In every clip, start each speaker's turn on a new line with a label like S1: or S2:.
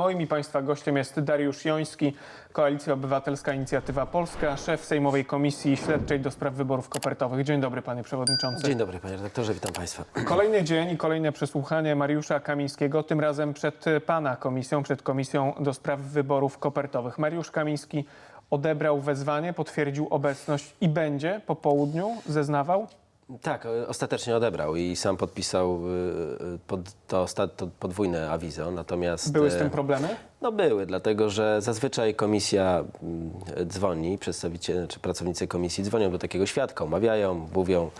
S1: moim i Państwa gościem jest Dariusz Joński, Koalicja Obywatelska Inicjatywa Polska, szef Sejmowej Komisji Śledczej do spraw wyborów kopertowych. Dzień dobry, panie przewodniczący.
S2: Dzień dobry, panie redaktorze, witam państwa.
S1: Kolejny dzień i kolejne przesłuchanie Mariusza Kamińskiego, tym razem przed pana komisją, przed Komisją do spraw wyborów kopertowych. Mariusz Kamiński odebrał wezwanie, potwierdził obecność i będzie po południu zeznawał.
S2: Tak, e, ostatecznie odebrał i sam podpisał e, pod, to, to podwójne awizo, natomiast...
S1: Były z
S2: e,
S1: tym problemy?
S2: No były, dlatego że zazwyczaj komisja mm, dzwoni, przedstawiciele czy pracownicy komisji dzwonią do takiego świadka, omawiają, mówią,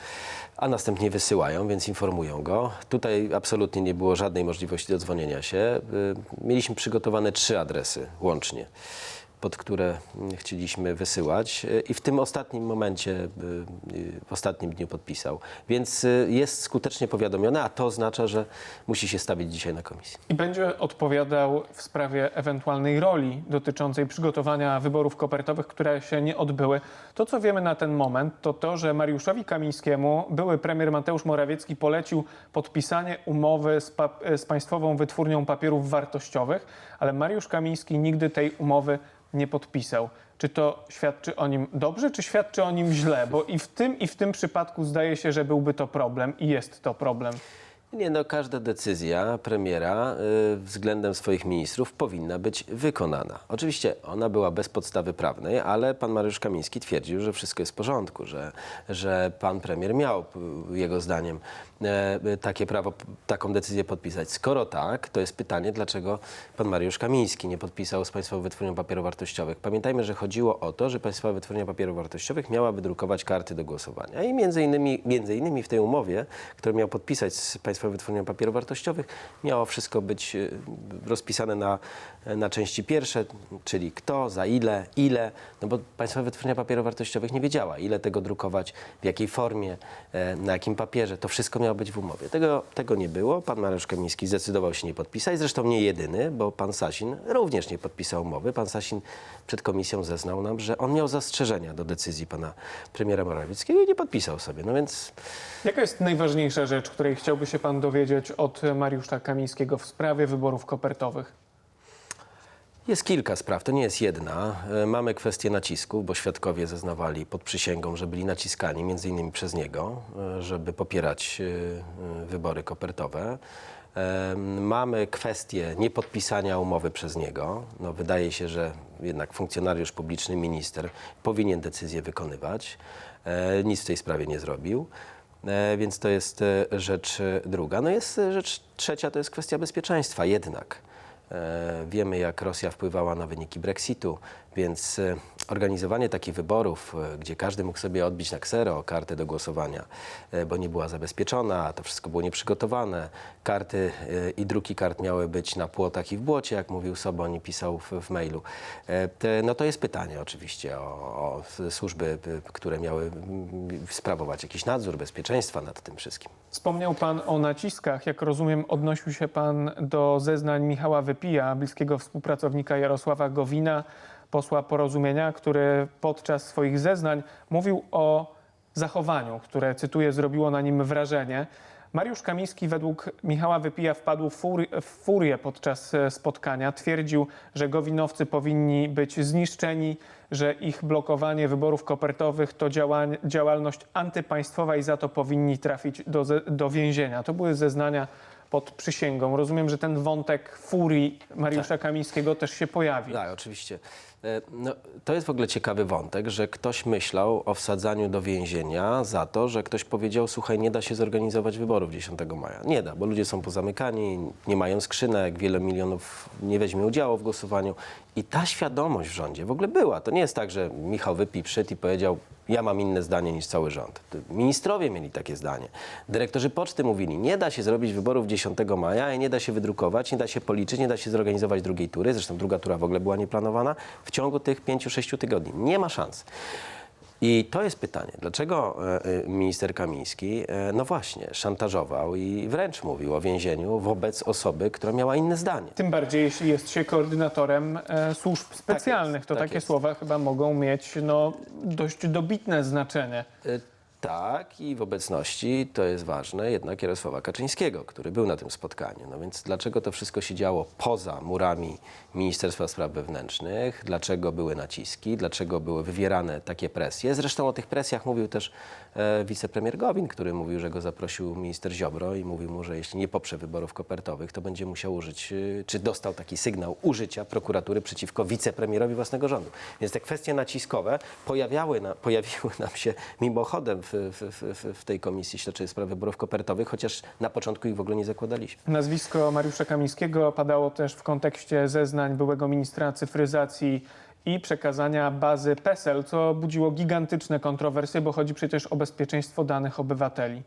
S2: a następnie wysyłają, więc informują go. Tutaj absolutnie nie było żadnej możliwości dodzwonienia się. Mieliśmy przygotowane trzy adresy łącznie pod które chcieliśmy wysyłać i w tym ostatnim momencie, y, w ostatnim dniu podpisał. Więc y, jest skutecznie powiadomiony, a to oznacza, że musi się stawić dzisiaj na komisji.
S1: I będzie odpowiadał w sprawie ewentualnej roli dotyczącej przygotowania wyborów kopertowych, które się nie odbyły. To, co wiemy na ten moment, to to, że Mariuszowi Kamińskiemu były premier Mateusz Morawiecki polecił podpisanie umowy z, z Państwową Wytwórnią Papierów Wartościowych, ale Mariusz Kamiński nigdy tej umowy nie podpisał. Czy to świadczy o nim dobrze, czy świadczy o nim źle? Bo i w tym, i w tym przypadku zdaje się, że byłby to problem i jest to problem.
S2: Nie, no każda decyzja premiera y, względem swoich ministrów powinna być wykonana. Oczywiście ona była bez podstawy prawnej, ale pan Mariusz Kamiński twierdził, że wszystko jest w porządku, że, że pan premier miał p- jego zdaniem e, takie prawo, taką decyzję podpisać. Skoro tak, to jest pytanie, dlaczego pan Mariusz Kamiński nie podpisał z Państwową Wytwórnią Papierów Wartościowych. Pamiętajmy, że chodziło o to, że Państwowa Wytwórnia Papierów Wartościowych miała wydrukować karty do głosowania i między innymi, między innymi w tej umowie, którą miał podpisać z Państwową Wytwórnią Papierów Wartościowych, miało wszystko być e, rozpisane na, na części pierwsze, czyli kto, za ile, ile, no bo Państwowa Wytwórnia Papierów Wartościowych nie wiedziała, ile tego drukować, w jakiej formie, e, na jakim papierze. To wszystko miało być w umowie. Tego, tego nie było. Pan Mariusz Kamiński zdecydował się nie podpisać. Zresztą nie jedyny, bo pan Sasin również nie podpisał umowy. Pan Sasin przed komisją zeznał nam, że on miał zastrzeżenia do decyzji pana premiera Morawieckiego i nie podpisał sobie. No więc
S1: Jaka jest najważniejsza rzecz, której chciałby się pan dowiedzieć od Mariusza Kamińskiego w sprawie wyborów kopertowych?
S2: Jest kilka spraw, to nie jest jedna. E, Mamy kwestię nacisku, bo świadkowie zeznawali pod przysięgą, że byli naciskani między innymi przez niego, e, żeby popierać e, wybory kopertowe. Mamy kwestię niepodpisania umowy przez niego. No, wydaje się, że jednak funkcjonariusz publiczny, minister powinien decyzję wykonywać. Nic w tej sprawie nie zrobił. E, Więc to jest e, rzecz e, druga. No jest rzecz trzecia, to jest kwestia bezpieczeństwa jednak. Wiemy, jak Rosja wpływała na wyniki Brexitu, więc organizowanie takich wyborów, e, gdzie każdy mógł sobie odbić na ksero kartę do głosowania, e, bo nie była zabezpieczona, to wszystko było nieprzygotowane. Karty e, i druki kart miały być na płotach i w błocie, jak mówił Soboń pisał w, w mailu. Te, no to jest pytanie oczywiście o, o służby, które miały mm, sprawować jakiś nadzór bezpieczeństwa nad tym wszystkim.
S1: Wspomniał pan o naciskach. Jak rozumiem, odnosił się pan do zeznań Michała Wypija, bliskiego współpracownika Jarosława Gowina, posła porozumienia, który podczas swoich zeznań mówił o zachowaniu, które, cytuję, zrobiło na nim wrażenie. Mariusz Kamiński według Michała Wypija wpadł w furi- w furię podczas e, spotkania. Twierdził, że gowinowcy powinni być zniszczeni, że ich blokowanie wyborów kopertowych to działalność antypaństwowa i za to powinni trafić do, do więzienia. To były zeznania pod przysięgą. Rozumiem, że ten wątek furii Mariusza Kamińskiego też się pojawi.
S2: Tak, oczywiście. E, No, to jest w ogóle ciekawy wątek, że ktoś myślał o wsadzaniu do więzienia za to, że ktoś powiedział, słuchaj, nie da się zorganizować wyborów 10 maja. Nie da, bo ludzie są pozamykani, nie mają skrzynek, wiele milionów nie weźmie udziału w głosowaniu. I ta świadomość w rządzie w ogóle była. To nie jest tak, że Michał wypił przyt i powiedział, ja mam inne zdanie niż cały rząd. Ministrowie mieli takie zdanie. Dyrektorzy poczty mówili, nie da się zrobić wyborów 10 maja i nie da się wydrukować, nie da się policzyć, nie da się zorganizować drugiej tury. Zresztą druga tura w ogóle była nieplanowana w ciągu tych 5-6 tygodni. Nie ma szans. I to jest pytanie, dlaczego e, e, minister Kamiński, e, no właśnie, szantażował i wręcz mówił o więzieniu wobec osoby, która miała inne zdanie.
S1: Tym bardziej, jeśli jest się koordynatorem e, służb specjalnych, to
S2: tak
S1: takie
S2: jest.
S1: słowa chyba mogą mieć no, dość dobitne znaczenie.
S2: Tak, i w obecności, to jest ważne, jednak Jarosława Kaczyńskiego, który był na tym spotkaniu. No więc dlaczego to wszystko się działo poza murami Ministerstwa Spraw Wewnętrznych? Dlaczego były naciski? Dlaczego były wywierane takie presje? Zresztą o tych presjach mówił też e, wicepremier Gowin, który mówił, że go zaprosił minister Ziobro i mówił mu, że jeśli nie poprze wyborów kopertowych, to będzie musiał użyć, e, czy dostał taki sygnał użycia prokuratury przeciwko wicepremierowi własnego rządu. Więc te kwestie naciskowe pojawiały na, pojawiły nam się mimochodem w, w, w, w tej Komisji Śledczej Spraw Wyborów Kopertowych, chociaż na początku ich w ogóle nie zakładaliśmy.
S1: Nazwisko Mariusza Kamińskiego padało też w kontekście zeznań byłego ministra cyfryzacji i przekazania bazy PESEL, co budziło gigantyczne kontrowersje, bo chodzi przecież o bezpieczeństwo danych obywateli.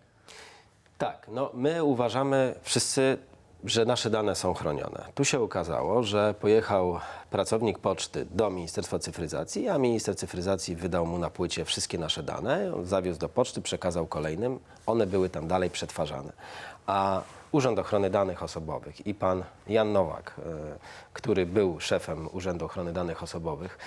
S2: Tak, no my uważamy wszyscy, że nasze dane są chronione. Tu się okazało, że pojechał pracownik poczty do Ministerstwa Cyfryzacji, a minister cyfryzacji wydał mu na płycie wszystkie nasze dane, zawiózł do poczty, przekazał kolejnym, one były tam dalej przetwarzane. A Urząd Ochrony Danych Osobowych i pan Jan Nowak, e, który był szefem Urzędu Ochrony Danych Osobowych,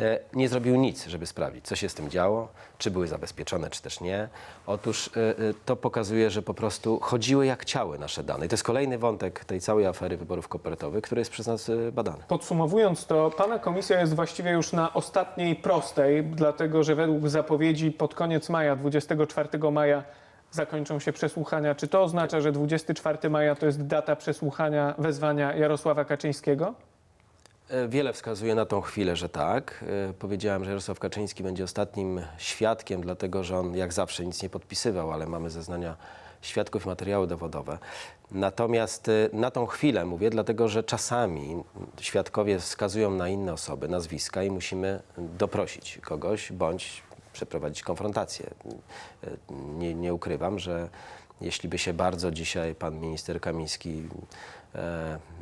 S2: e, nie zrobił nic, żeby sprawdzić, co się z tym działo, czy były zabezpieczone, czy też nie. Otóż e, to pokazuje, że po prostu chodziły jak ciały nasze dane. To jest kolejny wątek tej całej afery wyborów kopertowych, który jest przez nas badany.
S1: Podsumowując to, pana komisja jest właściwie już na ostatniej prostej, dlatego że według zapowiedzi pod koniec maja, 24 maja zakończą się przesłuchania. Czy to oznacza, że 24 maja to jest data przesłuchania wezwania Jarosława Kaczyńskiego?
S2: E, Wiele wskazuje na tą chwilę, że tak. E, Powiedziałem, że Jarosław Kaczyński będzie ostatnim świadkiem, dlatego że on jak zawsze nic nie podpisywał, ale mamy zeznania świadków i materiały dowodowe. Natomiast e, na tą chwilę mówię, dlatego że czasami świadkowie wskazują na inne osoby, nazwiska i musimy doprosić kogoś bądź przeprowadzić konfrontację. E, Nie, nie ukrywam, że jeśli by się bardzo dzisiaj pan minister Kamiński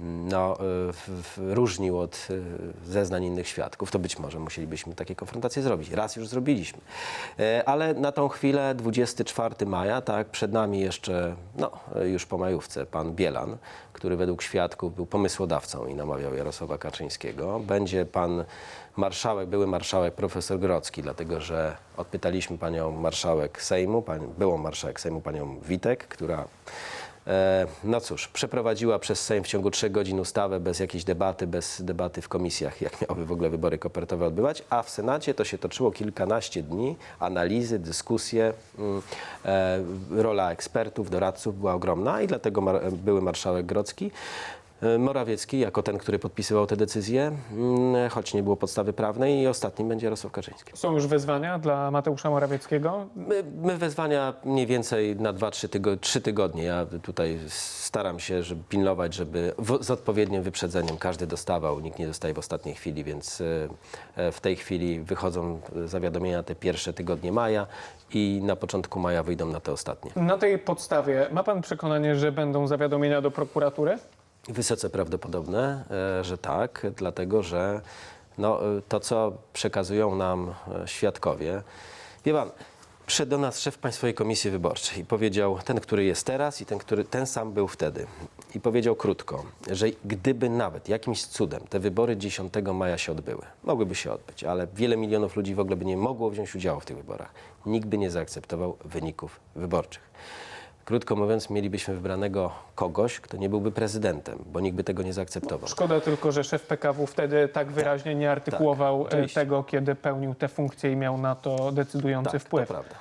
S2: no, e, w, w, różnił od e, zeznań innych świadków, to być może musielibyśmy takie konfrontacje zrobić. Raz już zrobiliśmy. E, ale na tą chwilę 24 maja, tak, przed nami jeszcze, no, e, już po majówce, pan Bielan, który według świadków był pomysłodawcą i namawiał Jarosława Kaczyńskiego. Będzie pan marszałek, były marszałek profesor Grocki, dlatego że odpytaliśmy panią marszałek Sejmu, pań, byłą marszałek Sejmu, panią Witek, która e, no cóż, przeprowadziła przez Sejm w ciągu trzech godzin ustawę bez jakiejś debaty, bez debaty w komisjach, jak miały w ogóle wybory kopertowe odbywać, a w Senacie to się toczyło kilkanaście dni, analizy, dyskusje, mm, e, rola ekspertów, doradców była ogromna i dlatego były marszałek Grocki e, Morawiecki, jako ten, który podpisywał te decyzje, mm, choć nie było podstawy prawnej i ostatnim będzie Jarosław Kaczyński.
S1: Są już wezwania dla Mateusza Morawieckiego.
S2: My, my wezwania mniej więcej na 2-3 tygo, trzy tygodnie. Ja tutaj staram się żeby pilnować, żeby w, z odpowiednim wyprzedzeniem każdy dostawał. Nikt nie dostaje w ostatniej chwili, więc e, w tej chwili wychodzą zawiadomienia te pierwsze tygodnie maja i na początku maja wyjdą na te ostatnie.
S1: Na tej podstawie ma pan przekonanie, że będą zawiadomienia do prokuratury?
S2: Wysoce prawdopodobne, e, że tak, dlatego że no, e, to, co przekazują nam e, świadkowie. Wie pan, przyszedł do nas szef Państwowej Komisji Wyborczej i powiedział, ten, który jest teraz i ten, który ten sam był wtedy. I powiedział krótko, że gdyby nawet jakimś cudem te wybory 10 maja się odbyły, mogłyby się odbyć, ale wiele milionów ludzi w ogóle by nie mogło wziąć udziału w tych wyborach. Nikt by nie zaakceptował wyników wyborczych. Krótko mówiąc, mielibyśmy wybranego kogoś, kto nie byłby prezydentem, bo nikt by tego nie zaakceptował.
S1: Szkoda tylko, że szef PKW wtedy tak wyraźnie nie artykułował e,
S2: oczywiście.
S1: tego, kiedy pełnił te funkcje i miał na to decydujący
S2: Tak,
S1: wpływ.
S2: to prawda.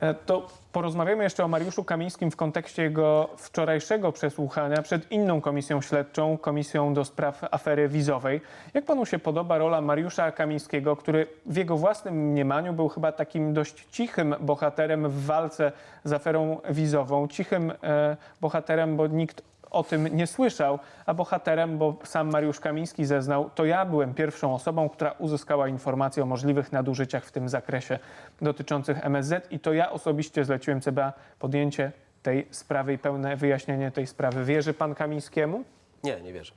S1: E, To porozmawiamy jeszcze o Mariuszu Kamińskim w kontekście jego wczorajszego przesłuchania przed inną komisją śledczą, komisją do spraw afery wizowej. Jak panu się podoba rola Mariusza Kamińskiego, który w jego własnym mniemaniu był chyba takim dość cichym bohaterem w walce z aferą wizową? Cichym e, bohaterem, bo nikt o tym nie słyszał, a bohaterem, bo sam Mariusz Kamiński zeznał, to ja byłem pierwszą osobą, która uzyskała informacje o możliwych nadużyciach w tym zakresie dotyczących MSZ i to ja osobiście zleciłem CBA podjęcie tej sprawy i pełne wyjaśnienie tej sprawy. Wierzy pan Kamińskiemu?
S2: Nie, nie wierzę.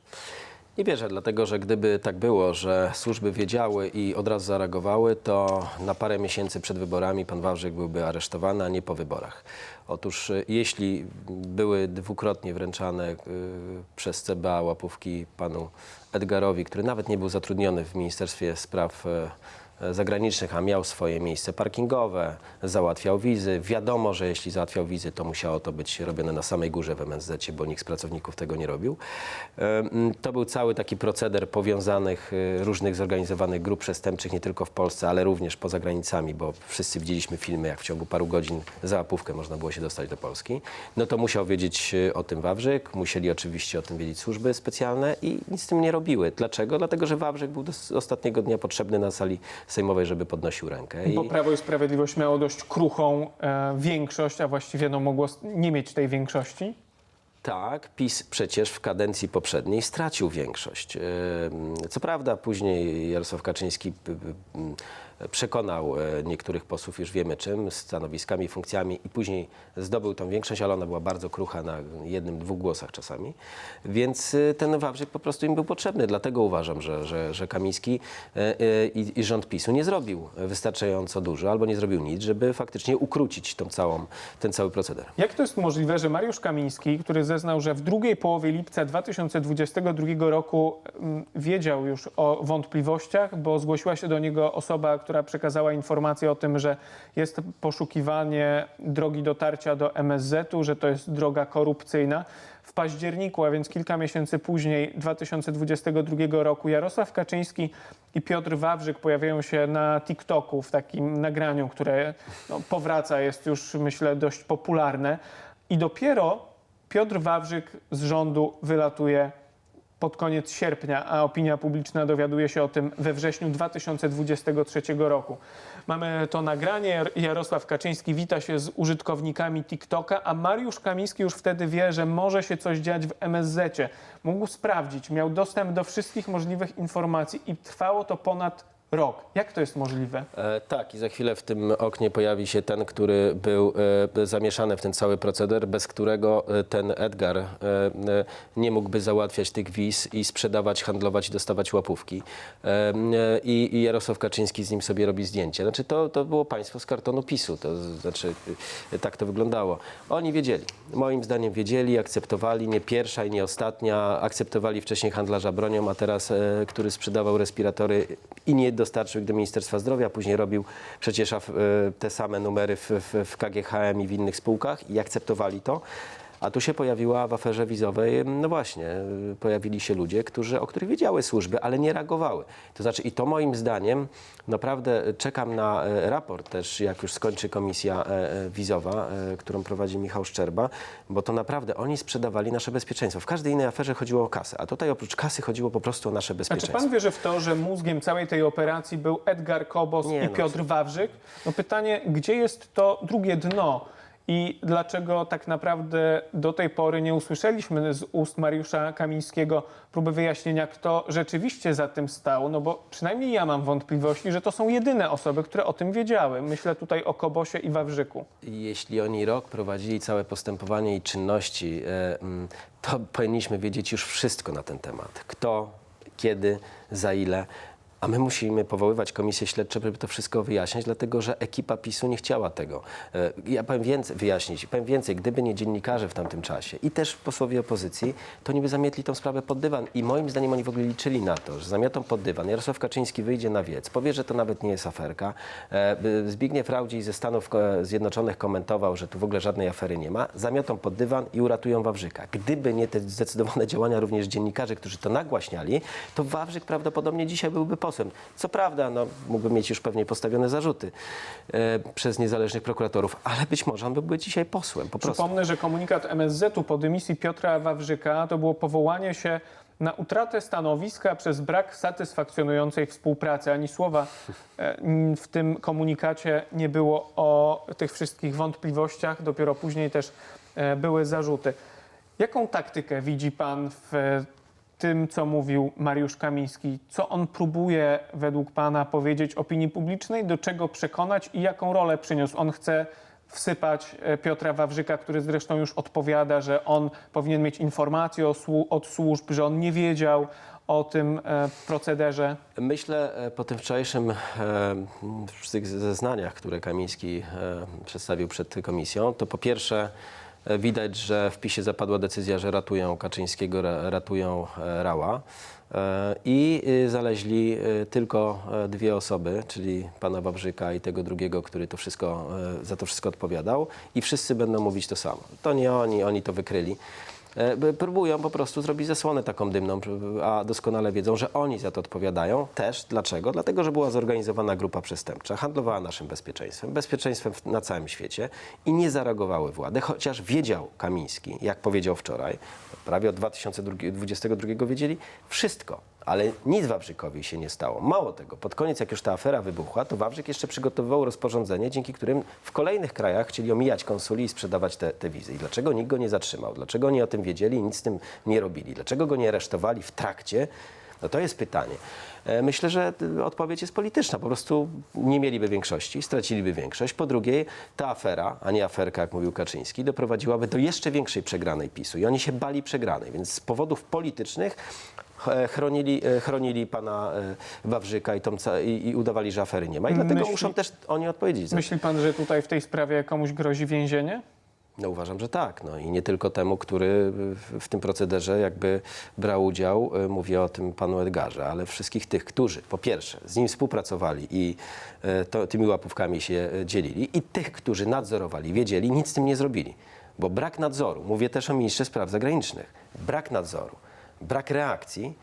S2: Nie wierzę, dlatego że gdyby tak było, że służby wiedziały i od razu zareagowały, to na parę miesięcy przed wyborami pan Wawrzyk byłby aresztowany, a nie po wyborach. Otóż y, jeśli były dwukrotnie wręczane y, przez CBA łapówki panu Edgarowi, który nawet nie był zatrudniony w Ministerstwie Spraw y, zagranicznych, a miał swoje miejsce parkingowe, załatwiał wizy. Wiadomo, że jeśli załatwiał wizy, to musiało to być robione na samej górze w MSZ, bo nikt z pracowników tego nie robił. To był cały taki proceder powiązanych e, różnych zorganizowanych grup przestępczych, nie tylko w Polsce, ale również poza granicami, bo wszyscy widzieliśmy filmy, jak w ciągu paru godzin za łapówkę można było się dostać do Polski. No to musiał wiedzieć e, o tym Wawrzyk, musieli oczywiście o tym wiedzieć służby specjalne i nic z tym nie robiły. Dlaczego? Dlatego, że Wawrzyk był do ostatniego dnia potrzebny na sali sejmowej, żeby podnosił rękę.
S1: Bo
S2: I-
S1: Prawo i Sprawiedliwość miało dość kruchą e, większość, a właściwie no, mogło nie mieć tej większości.
S2: Tak, PiS przecież w kadencji poprzedniej stracił większość. Ym, Co prawda później Jarosław Kaczyński przekonał e, niektórych posłów, już wiemy czym, stanowiskami, funkcjami i później zdobył tą większość, ale ona była bardzo krucha na jednym, dwóch głosach czasami. Więc y, ten Wawrzyk po prostu im był potrzebny. Dlatego uważam, że, że, że Kamiński e, e, i, i rząd PiSu nie zrobił wystarczająco dużo albo nie zrobił nic, żeby faktycznie ukrócić tą całą, ten cały proceder.
S1: Jak to jest możliwe, że Mariusz Kamiński, który zeznał, że w drugiej połowie lipca 2022 roku mm, wiedział już o wątpliwościach, bo zgłosiła się do niego osoba, która przekazała informację o tym, że jest poszukiwanie drogi dotarcia do MSZ-u, że to jest droga korupcyjna. W październiku, a więc kilka miesięcy później, 2022 roku, Jarosław Kaczyński i Piotr Wawrzyk pojawiają się na TikToku w takim nagraniu, które no, powraca, jest już myślę dość popularne. I dopiero Piotr Wawrzyk z rządu wylatuje pod koniec sierpnia, a opinia publiczna dowiaduje się o tym we wrześniu 2023 roku. Mamy to nagranie. Jarosław Kaczyński wita się z użytkownikami TikToka, a Mariusz Kamiński już wtedy wie, że może się coś dziać w MSZ-cie. Mógł sprawdzić, miał dostęp do wszystkich możliwych informacji i trwało to ponad rok. Jak to jest możliwe?
S2: E, tak, i za chwilę w tym oknie pojawi się ten, który był e, zamieszany w ten cały proceder, bez którego e, ten Edgar e, e, nie mógłby załatwiać tych wiz i sprzedawać, handlować i dostawać łapówki. E, e, i, Jarosław Kaczyński z nim sobie robi zdjęcie. Znaczy to, to było państwo z kartonu PiSu, to znaczy e, tak to wyglądało. Oni wiedzieli, moim zdaniem wiedzieli, akceptowali, nie pierwsza i nie ostatnia, akceptowali wcześniej handlarza bronią, a teraz, e, który sprzedawał respiratory i nie dostarczył do Ministerstwa Zdrowia, później robił przecież e, te same numery w, w, w KGHM i w innych spółkach i akceptowali to. A tu się pojawiła w aferze wizowej, no właśnie, y, pojawili się ludzie, którzy, o których wiedziały służby, ale nie reagowały. To znaczy, i to moim zdaniem, naprawdę czekam na e, raport też, jak już skończy komisja e, e, wizowa, e, którą prowadzi Michał Szczerba, bo to naprawdę oni sprzedawali nasze bezpieczeństwo. W każdej innej aferze chodziło o kasę, a tutaj oprócz kasy chodziło po prostu o nasze
S1: A czy
S2: bezpieczeństwo.
S1: pan wierzy w to, że mózgiem całej tej operacji był Edgar Kobos
S2: Nie,
S1: i
S2: no.
S1: Piotr Wawrzyk? No pytanie, gdzie jest to drugie dno? I dlaczego tak naprawdę do tej pory nie usłyszeliśmy z ust Mariusza Kamińskiego próby wyjaśnienia, kto rzeczywiście za tym stał? No bo przynajmniej ja mam wątpliwości, że to są jedyne osoby, które o tym wiedziały. Myślę tutaj o Kobosie i Wawrzyku.
S2: Jeśli oni rok prowadzili całe postępowanie i czynności, e, mm, to powinniśmy wiedzieć już wszystko na ten temat. Kto, kiedy, za ile. A my musimy powoływać komisje śledcze, żeby to wszystko wyjaśniać, dlatego że ekipa PiSu nie chciała tego. E, Ja powiem więcej, wyjaśnić, powiem więcej, gdyby nie dziennikarze w tamtym czasie i też posłowie opozycji, to oni by zamietli tą sprawę pod dywan. I moim zdaniem oni w ogóle liczyli na to, że zamiotą pod dywan. Jarosław Kaczyński wyjdzie na wiec, powie, że to nawet nie jest aferka. E, Zbigniew Raudzi ze Stanów Zjednoczonych komentował, że tu w ogóle żadnej afery nie ma. Zamiotą pod dywan i uratują Wawrzyka. Gdyby nie te zdecydowane działania również dziennikarzy, którzy to nagłaśniali, to Wawrzyk prawdopodobnie dzisiaj byłby Co prawda, no, mógłby mieć już pewnie postawione zarzuty e, przez niezależnych prokuratorów, ale być może on byłby dzisiaj posłem, po prostu.
S1: Przypomnę, że komunikat MSZ-u po dymisji Piotra Wawrzyka to było powołanie się na utratę stanowiska przez brak satysfakcjonującej współpracy. Ani słowa e, w tym komunikacie nie było o tych wszystkich wątpliwościach. Dopiero później też e, były zarzuty. Jaką taktykę widzi pan w tym, co mówił Mariusz Kamiński? Co on próbuje według pana powiedzieć opinii publicznej, do czego przekonać i jaką rolę przyniósł? On chce wsypać e, Piotra Wawrzyka, który zresztą już odpowiada, że on powinien mieć informacje od służb, że on nie wiedział o tym e, procederze.
S2: Myślę e, po tym wczorajszym tych zeznaniach, które Kamiński przedstawił przed komisją, to po pierwsze widać, że w PiSie zapadła decyzja, że ratują Kaczyńskiego, ra- ratują e, Rała. E, I y, zaleźli y, tylko e, dwie osoby, czyli pana Wawrzyka i tego drugiego, który to wszystko, e, za to wszystko odpowiadał i wszyscy będą mówić to samo. To nie oni, oni to wykryli. E, Próbują po prostu zrobić zasłonę taką dymną, a doskonale wiedzą, że oni za to odpowiadają. Też dlaczego? Dlatego, że była zorganizowana grupa przestępcza, handlowała naszym bezpieczeństwem, bezpieczeństwem na całym świecie i nie zareagowały władze, chociaż wiedział Kamiński, jak powiedział wczoraj, prawie od 2022 wiedzieli wszystko. Ale nic Wawrzykowi się nie stało. Mało tego, pod koniec, jak już ta afera wybuchła, to Wawrzyk jeszcze przygotowywał rozporządzenie, dzięki którym w kolejnych krajach chcieli omijać konsuli i sprzedawać te, te wizy. I dlaczego nikt go nie zatrzymał? Dlaczego oni o tym wiedzieli i nic z tym nie robili? Dlaczego go nie aresztowali w trakcie? No to jest pytanie. E, Myślę, że y, odpowiedź jest polityczna. Po prostu nie mieliby większości, straciliby większość. Po drugie, ta afera, a nie aferka, jak mówił Kaczyński, doprowadziłaby do jeszcze większej przegranej PiSu. I oni się bali przegranej, więc z powodów politycznych e, chronili, e, chronili pana e, Wawrzyka i, i, i udawali, że afery nie ma. I dlatego
S1: Myśli-
S2: muszą też oni odpowiedzieć za.
S1: Myśli pan, że tutaj w tej sprawie komuś grozi więzienie?
S2: No uważam, że tak. No i nie tylko temu, który w, tym procederze jakby brał udział, mówię o tym panu Edgarze, ale wszystkich tych, którzy po pierwsze z nim współpracowali i to, tymi łapówkami się dzielili i tych, którzy nadzorowali, wiedzieli, nic z tym nie zrobili. Bo brak nadzoru, mówię też o ministrze spraw zagranicznych, brak nadzoru, brak reakcji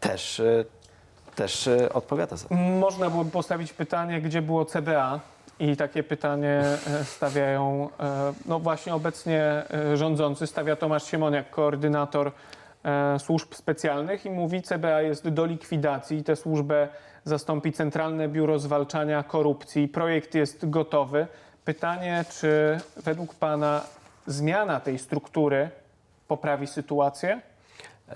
S2: też, y, też y, odpowiada za to.
S1: Można byłoby postawić pytanie, gdzie było CBA? I takie pytanie e, stawiają, e, no właśnie obecnie e, rządzący, stawia Tomasz Siemoniak, koordynator e, służb specjalnych i mówi, CBA jest do likwidacji i tę służbę zastąpi Centralne Biuro Zwalczania Korupcji. Projekt jest gotowy. Pytanie, czy według Pana zmiana tej struktury poprawi sytuację?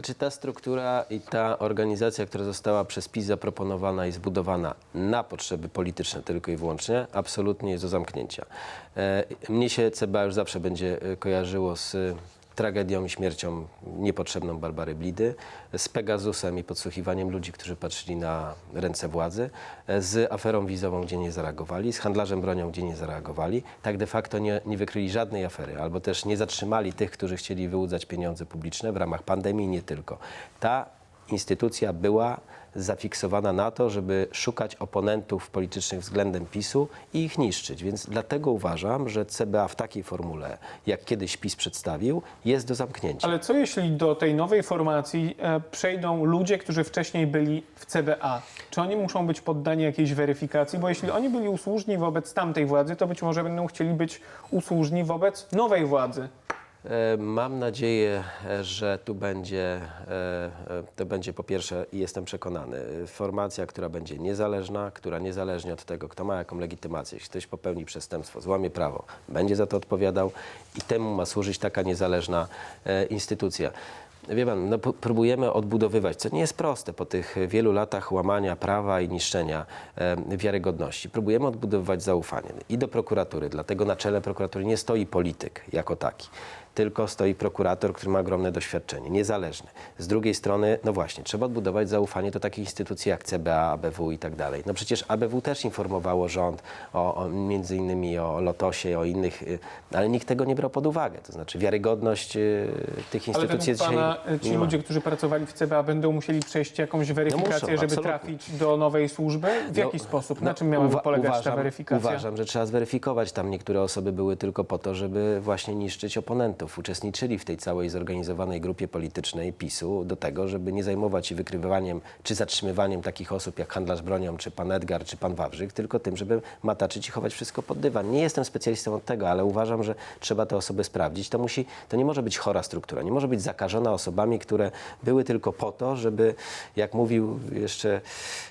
S2: Czy ta struktura i ta organizacja, która została przez PiS zaproponowana i zbudowana na potrzeby polityczne tylko i wyłącznie, absolutnie jest do zamknięcia. E, Mnie się CBA już zawsze będzie e, kojarzyło z tragedią i śmiercią niepotrzebną Barbary Blidy, z Pegasusem i podsłuchiwaniem ludzi, którzy patrzyli na ręce władzy, z aferą wizową, gdzie nie zareagowali, z handlarzem bronią, gdzie nie zareagowali. Tak de facto nie, nie wykryli żadnej afery, albo też nie zatrzymali tych, którzy chcieli wyłudzać pieniądze publiczne w ramach pandemii nie tylko. Ta instytucja była zafiksowana na to, żeby szukać oponentów politycznych względem PiSu i ich niszczyć. Więc dlatego uważam, że CBA w takiej formule, jak kiedyś PiS przedstawił, jest do zamknięcia.
S1: Ale co jeśli do tej nowej formacji e, przejdą ludzie, którzy wcześniej byli w CBA? Czy oni muszą być poddani jakiejś weryfikacji? Bo jeśli oni byli usłużni wobec tamtej władzy, to być może będą chcieli być usłużni wobec nowej władzy.
S2: E, Mam nadzieję, że tu będzie, e, e, to będzie po pierwsze, i jestem przekonany, formacja, która będzie niezależna, która niezależnie od tego, kto ma jaką legitymację, jeśli ktoś popełni przestępstwo, złamie prawo, będzie za to odpowiadał i temu ma służyć taka niezależna instytucja. Wie pan, no, próbujemy odbudowywać, co nie jest proste po tych wielu latach łamania prawa i niszczenia e, wiarygodności. Próbujemy odbudowywać zaufanie i do prokuratury, dlatego na czele prokuratury nie stoi polityk jako taki, tylko stoi prokurator, który ma ogromne doświadczenie, niezależny. Z drugiej strony, no właśnie, trzeba odbudować zaufanie do takich instytucji jak CBA, ABW i tak dalej. No przecież ABW też informowało rząd o, o między innymi o Lotosie, o innych, y, ale nikt tego nie brał pod uwagę. To znaczy wiarygodność y, tych instytucji jest dzisiaj
S1: e, ci
S2: nie ma.
S1: ludzie, którzy pracowali w CBA będą musieli przejść jakąś weryfikację,
S2: muszą,
S1: żeby
S2: absolutnie.
S1: trafić do nowej służby? W jaki
S2: No,
S1: sposób?
S2: no,
S1: Na czym miałaby
S2: uwa-
S1: polegać ta
S2: uważam-
S1: weryfikacja?
S2: Uważam, że trzeba zweryfikować. Tam niektóre osoby były tylko po to, żeby właśnie niszczyć oponentów. Uczestniczyli w tej całej zorganizowanej grupie politycznej PiSu do tego, żeby nie zajmować się wykrywaniem czy zatrzymywaniem takich osób jak handlarz bronią, czy pan Edgar, czy pan Wawrzyk, tylko tym, żeby mataczyć i chować wszystko pod dywan. Nie jestem specjalistą od tego, ale uważam, że trzeba te osoby sprawdzić. To, musi, to nie może być chora struktura, nie może być zakażona osobami, które były tylko po to, żeby, jak mówił jeszcze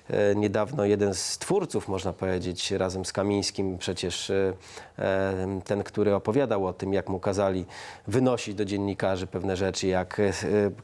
S2: e, niedawno jeden z twórców, można powiedzieć, razem z Kamińskim, przecież e, e, ten, który opowiadał o tym, jak mu kazali wynosić do dziennikarzy pewne rzeczy, jak e,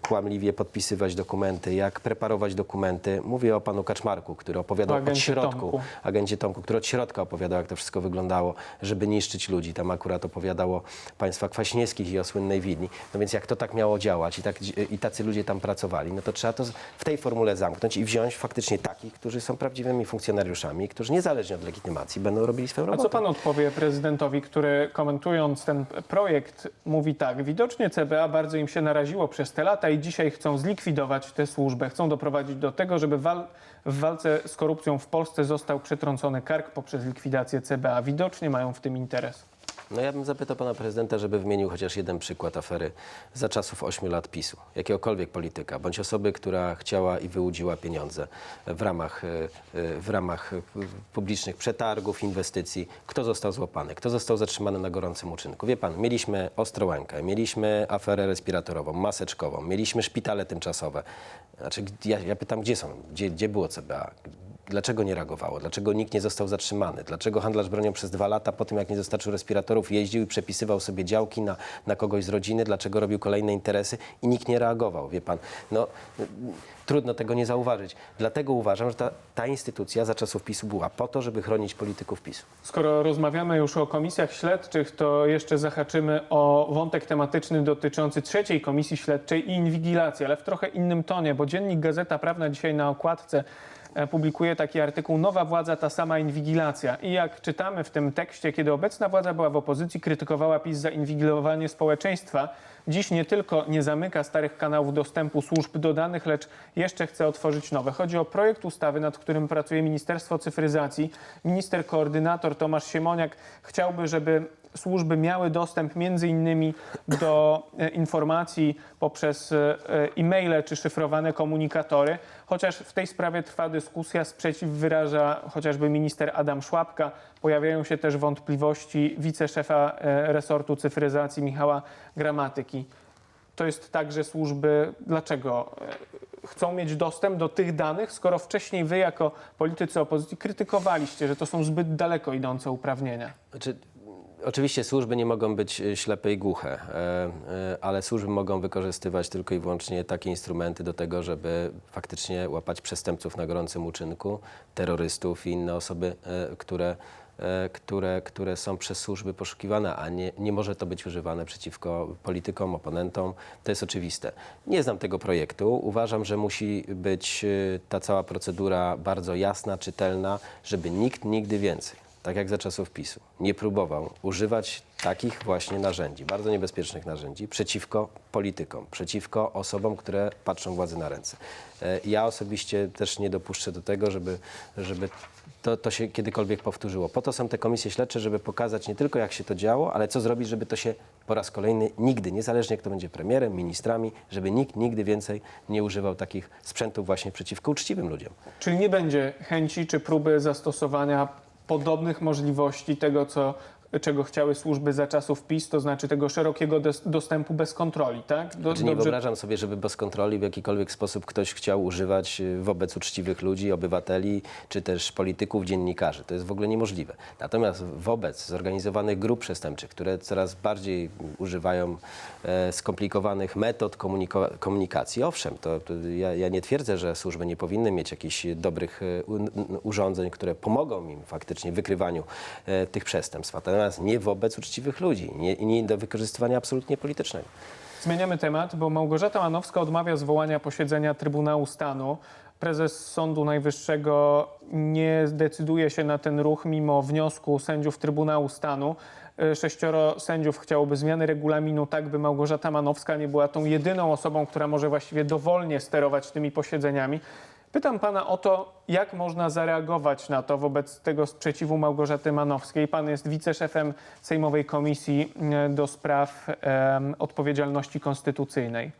S2: kłamliwie podpisywać dokumenty, jak preparować dokumenty. Mówię o panu Kaczmarku, który opowiadał
S1: O
S2: od środku,
S1: Tomku.
S2: agencie Tomku, który od środka opowiadał, jak to wszystko wyglądało, żeby niszczyć ludzi. Tam akurat opowiadał o państwa kwaśniewskich i o słynnej Wilni. No więc jak to tak miało działać i, tak, i tacy ludzie tam pracowali, no to trzeba to w tej formule zamknąć i wziąć faktycznie takich, którzy są prawdziwymi funkcjonariuszami, którzy niezależnie od legitymacji będą robili swoją
S1: A
S2: robotę.
S1: co pan odpowie prezydentowi, który komentując ten projekt mówi, mówi tak. Widocznie CBA bardzo im się naraziło przez te lata i dzisiaj chcą zlikwidować tę służbę. Chcą doprowadzić do tego, żeby wal w walce z korupcją w Polsce został przetrącony kark poprzez likwidację CBA. Widocznie mają w tym interes.
S2: No ja bym zapytał pana prezydenta, żeby wymienił chociaż jeden przykład afery za czasów 8 lat PiSu. Jakiegokolwiek polityka, bądź osoby, która chciała i wyłudziła pieniądze w ramach, e, e, w ramach e, publicznych przetargów, inwestycji. Kto został złapany? Kto został zatrzymany na gorącym uczynku? Wie pan, mieliśmy Ostrołękę, mieliśmy aferę respiratorową, maseczkową, mieliśmy szpitale tymczasowe. Znaczy, ja, ja pytam, gdzie są? Gdzie, gdzie było CBA? Dlaczego nie reagowało? Dlaczego nikt nie został zatrzymany? Dlaczego handlarz bronią przez dwa lata po tym, jak nie dostarczył respiratorów, jeździł i przepisywał sobie działki na, na kogoś z rodziny? Dlaczego robił kolejne interesy i nikt nie reagował? Wie pan, no trudno tego nie zauważyć. Dlatego uważam, że ta, ta instytucja za czasów PiSu była po to, żeby chronić polityków PiSu.
S1: Skoro rozmawiamy już o komisjach śledczych, to jeszcze zahaczymy o wątek tematyczny dotyczący trzeciej komisji śledczej i inwigilacji, ale w trochę innym tonie, bo dziennik Gazeta Prawna dzisiaj na okładce publikuje taki artykuł Nowa władza, ta sama inwigilacja. I jak czytamy w tym tekście, kiedy obecna władza była w opozycji, krytykowała PiS za inwigilowanie społeczeństwa, dziś nie tylko nie zamyka starych kanałów dostępu służb do danych, lecz jeszcze chce otworzyć nowe. Chodzi o projekt ustawy, nad którym pracuje Ministerstwo Cyfryzacji. Minister koordynator Tomasz Siemoniak chciałby, żeby służby miały dostęp między innymi do e, informacji poprzez e, e-maile czy szyfrowane komunikatory, chociaż w tej sprawie trwa dyskusja, sprzeciw wyraża chociażby minister Adam Szłapka. Pojawiają się też wątpliwości wiceszefa e, resortu cyfryzacji Michała Gramatyki. To jest tak, że służby dlaczego e, chcą mieć dostęp do tych danych, skoro wcześniej wy jako politycy opozycji krytykowaliście, że to są zbyt daleko idące uprawnienia?
S2: Znaczy, oczywiście służby nie mogą być e, ślepe i głuche, e, e, ale służby mogą wykorzystywać tylko i wyłącznie takie instrumenty do tego, żeby faktycznie łapać przestępców na gorącym uczynku, terrorystów i inne osoby, które, które, które są przez służby poszukiwane, a nie, nie może to być używane przeciwko politykom, oponentom. To jest oczywiste. Nie znam tego projektu. Uważam, że musi być ta cała procedura bardzo jasna, czytelna, żeby nikt nigdy więcej tak jak za czasów PiSu, nie próbował używać takich właśnie narzędzi, bardzo niebezpiecznych narzędzi, przeciwko politykom, przeciwko osobom, które patrzą władzy na ręce. E, Ja osobiście też nie dopuszczę do tego, żeby, żeby to, to się kiedykolwiek powtórzyło. Po to są te komisje śledcze, żeby pokazać nie tylko jak się to działo, ale co zrobić, żeby to się po raz kolejny nigdy, niezależnie kto będzie premierem, ministrami, żeby nikt nigdy więcej nie używał takich sprzętów właśnie przeciwko uczciwym ludziom.
S1: Czyli nie będzie chęci czy próby zastosowania podobnych możliwości tego, co, czego chciały służby za czasów PiS, to znaczy tego szerokiego dos- dostępu bez kontroli, tak? Do,
S2: Znaczy nie wyobrażam sobie, żeby bez kontroli w jakikolwiek sposób ktoś chciał używać y, wobec uczciwych ludzi, obywateli, czy też polityków, dziennikarzy. To jest w ogóle niemożliwe. Natomiast wobec zorganizowanych grup przestępczych, które coraz bardziej używają e, skomplikowanych metod komunikacji, owszem, to, to ja, ja nie twierdzę, że służby nie powinny mieć jakichś dobrych e, urządzeń, które pomogą im faktycznie w wykrywaniu e, tych przestępstw. Natomiast nie wobec uczciwych ludzi, nie, nie do wykorzystywania absolutnie politycznego.
S1: Zmieniamy temat, bo Małgorzata Manowska odmawia zwołania posiedzenia Trybunału Stanu. Prezes Sądu Najwyższego nie zdecyduje się na ten ruch mimo wniosku sędziów Trybunału Stanu. E, Sześcioro sędziów chciałoby zmiany regulaminu tak, by Małgorzata Manowska nie była tą jedyną osobą, która może właściwie dowolnie sterować tymi posiedzeniami. Pytam pana o to, jak można zareagować na to wobec tego sprzeciwu Małgorzaty Manowskiej. Pan jest wiceszefem Sejmowej Komisji e, do spraw odpowiedzialności konstytucyjnej.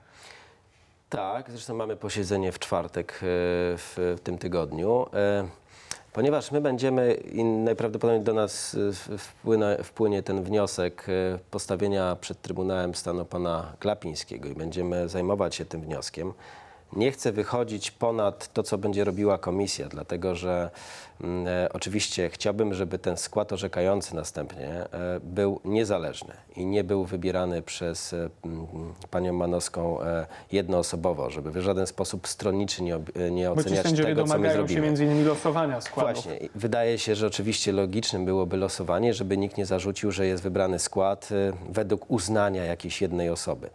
S2: Tak, zresztą mamy posiedzenie w czwartek e, w, tym tygodniu. E, Ponieważ my będziemy i najprawdopodobniej do nas e, wpłynie, wpłynie ten wniosek postawienia przed Trybunałem Stanu pana Glapińskiego i będziemy zajmować się tym wnioskiem, nie chcę wychodzić ponad to, co będzie robiła komisja, dlatego że mm, e, oczywiście chciałbym, żeby ten skład orzekający następnie e, był niezależny i nie był wybierany przez e, mm, panią Manowską e, jednoosobowo, żeby w żaden sposób stronniczy nie, ob- e, nie
S1: Bo ci
S2: oceniać
S1: sędziowie
S2: tego, co my
S1: domagają się
S2: zrobimy.
S1: między innymi losowania składów.
S2: Właśnie. I Wydaje się, że oczywiście logicznym byłoby losowanie, żeby nikt nie zarzucił, że jest wybrany skład y, według uznania jakiejś jednej osoby.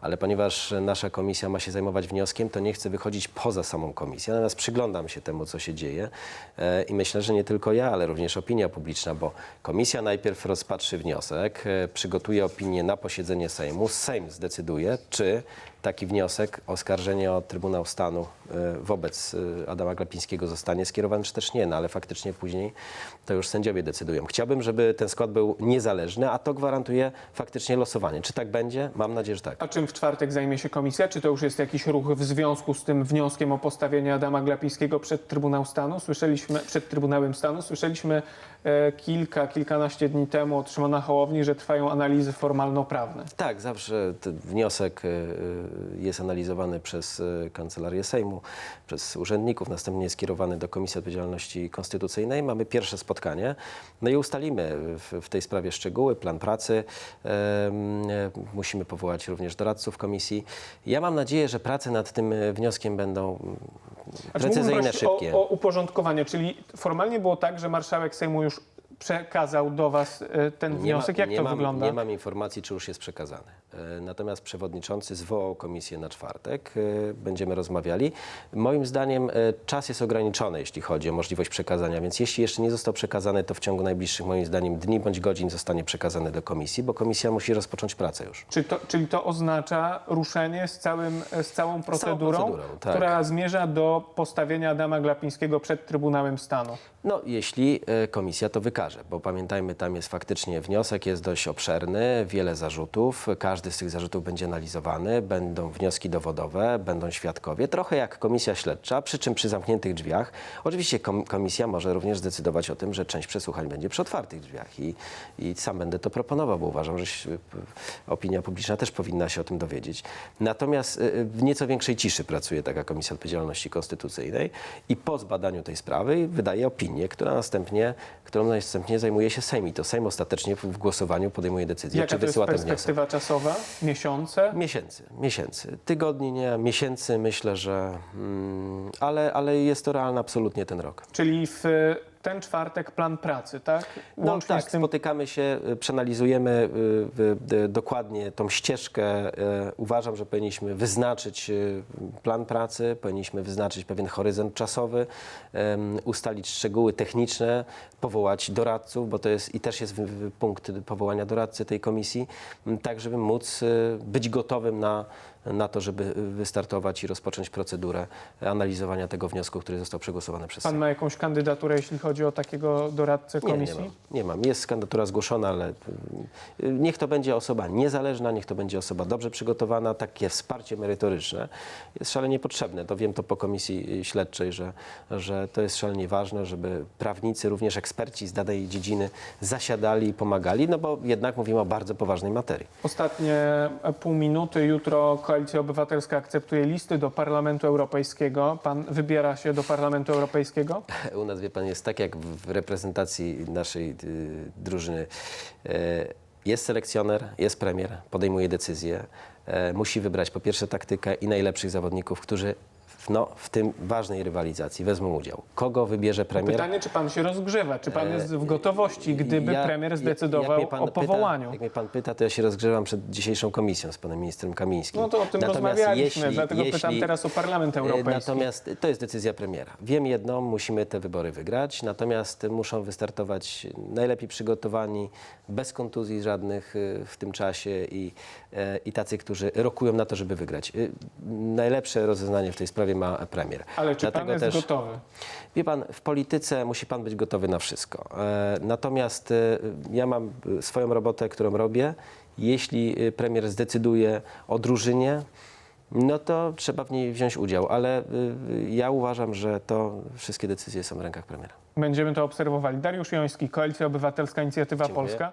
S2: Ale ponieważ nasza komisja ma się zajmować wnioskiem, to nie chcę wychodzić poza samą komisję. Natomiast przyglądam się temu, co się dzieje e, i myślę, że nie tylko ja, ale również opinia publiczna, bo komisja najpierw rozpatrzy wniosek, e, przygotuje opinię na posiedzenie Sejmu, Sejm zdecyduje, czy taki wniosek, oskarżenie o Trybunał Stanu e, wobec e, Adama Glapińskiego zostanie skierowany, czy też nie, no ale faktycznie później to już sędziowie decydują. Chciałbym, żeby ten skład był niezależny, a to gwarantuje faktycznie losowanie. Czy tak będzie? Mam nadzieję, że tak.
S1: A czym w czwartek zajmie się komisja? Czy to już jest jakiś ruch w związku z tym wnioskiem o postawienie Adama Glapińskiego przed Trybunał Stanu? Słyszeliśmy, przed Trybunałem Stanu słyszeliśmy kilka, kilkanaście dni temu od Szymona Hołowni, że trwają analizy formalno-prawne.
S2: Tak, zawsze ten wniosek e, e, jest analizowany przez e, Kancelarię Sejmu, przez urzędników, następnie jest skierowany do Komisji Odpowiedzialności Konstytucyjnej. Mamy pierwsze spotkanie, no i ustalimy w, tej sprawie szczegóły, plan pracy. E, Musimy powołać również doradców komisji. Ja mam nadzieję, że prace nad tym e, wnioskiem będą precyzyjne, szybkie.
S1: O, o uporządkowanie, czyli formalnie było tak, że marszałek Sejmu już przekazał do Was e, ten wniosek. Jak
S2: nie
S1: to
S2: mam,
S1: wygląda?
S2: Nie mam informacji, czy już jest przekazany. E, Natomiast przewodniczący zwołał komisję na czwartek. e, Będziemy rozmawiali. Moim zdaniem e, czas jest ograniczony, jeśli chodzi o możliwość przekazania, więc jeśli jeszcze nie został przekazany, to w ciągu najbliższych, moim zdaniem, dni bądź godzin zostanie przekazany do komisji, bo komisja musi rozpocząć pracę już.
S1: Czy to, czyli to oznacza ruszenie z, całym, z całą procedurą,
S2: procedurą, tak.
S1: która zmierza do postawienia Adama Glapińskiego przed Trybunałem Stanu?
S2: No, jeśli e, komisja to wykaże, bo pamiętajmy, tam jest faktycznie wniosek, jest dość obszerny, wiele zarzutów, każdy z tych zarzutów będzie analizowany, będą wnioski dowodowe, będą świadkowie, trochę jak komisja śledcza, przy czym przy zamkniętych drzwiach. Oczywiście kom- komisja może również zdecydować o tym, że część przesłuchań będzie przy otwartych drzwiach i, i sam będę to proponował, bo uważam, że opinia publiczna też powinna się o tym dowiedzieć. Natomiast e, w nieco większej ciszy pracuje taka Komisja Odpowiedzialności Konstytucyjnej i po zbadaniu tej sprawy wydaje opinię, która następnie, którą następnie zajmuje się Sejm i to Sejm ostatecznie w, głosowaniu podejmuje decyzję,
S1: Jaka
S2: czy
S1: to jest
S2: wysyła ten wniosek.
S1: perspektywa czasowa? Miesiące?
S2: Miesięcy, miesięcy. Tygodni nie, miesięcy myślę, że... Mm, ale, ale jest to realne absolutnie ten rok.
S1: Czyli w ten czwartek plan pracy, tak?
S2: No
S1: Łącznie
S2: tak,
S1: tym
S2: spotykamy się, y, przeanalizujemy y, dokładnie tą ścieżkę. Y, Uważam, że powinniśmy wyznaczyć plan pracy, powinniśmy wyznaczyć pewien horyzont czasowy, ustalić szczegóły techniczne, powołać doradców, bo to jest i też jest punkt powołania doradcy tej komisji, tak żeby móc być gotowym na, na to, żeby wystartować i rozpocząć procedurę analizowania tego wniosku, który został przegłosowany przez
S1: pan
S2: Sejm.
S1: ma jakąś kandydaturę, jeśli chodzi o takiego doradcę
S2: Nie,
S1: komisji?
S2: nie mam. Nie mam. Jest kandydatura zgłoszona, ale y, niech to będzie osoba niezależna, niech to będzie osoba dobrze przygotowana. Takie wsparcie merytoryczne jest szalenie potrzebne. To wiem to po komisji y, śledczej, że, że to jest szalenie ważne, żeby prawnicy, również eksperci z danej dziedziny zasiadali i pomagali, no bo jednak mówimy o bardzo poważnej materii.
S1: Ostatnie pół minuty. Jutro Koalicja Obywatelska akceptuje listy do Parlamentu Europejskiego. Pan wybiera się do Parlamentu Europejskiego?
S2: U nas, wie pan, jest tak jak w reprezentacji naszej y, drużyny. E, Jest selekcjoner, jest premier, podejmuje decyzję. E, musi wybrać po pierwsze taktykę i najlepszych zawodników, którzy no, w tym ważnej rywalizacji wezmą udział. Kogo wybierze premier?
S1: Pytanie, czy pan się rozgrzewa? Czy pan
S2: E,
S1: jest w gotowości, gdyby
S2: Ja-
S1: premier zdecydował
S2: jak
S1: o
S2: pyta-
S1: powołaniu?
S2: Jak mnie pan pyta, to ja się rozgrzewam przed dzisiejszą komisją z panem ministrem Kamińskim.
S1: No to o tym
S2: Natomiast
S1: rozmawialiśmy,
S2: jeśli-
S1: dlatego pytam
S2: jeśli-
S1: teraz o Parlament
S2: E,
S1: Europejski.
S2: Natomiast to jest decyzja premiera. Wiem jedno, musimy te wybory wygrać, natomiast muszą wystartować najlepiej przygotowani, bez kontuzji żadnych e, w tym czasie i, i tacy, którzy rokują na to, żeby wygrać. Najlepsze rozeznanie w tej sprawie ma premier.
S1: Ale czy pan
S2: Dlatego
S1: jest
S2: też-
S1: gotowy?
S2: Wie pan, w polityce musi pan być gotowy na wszystko. E, Natomiast e, ja mam e, swoją robotę, którą robię. Jeśli premier zdecyduje o drużynie, no to trzeba w niej wziąć udział, ale ja uważam, że to wszystkie decyzje są w rękach premiera.
S1: Będziemy to obserwowali. Dariusz Joński, Koalicja Obywatelska, Inicjatywa
S2: Dziękuję.
S1: Polska.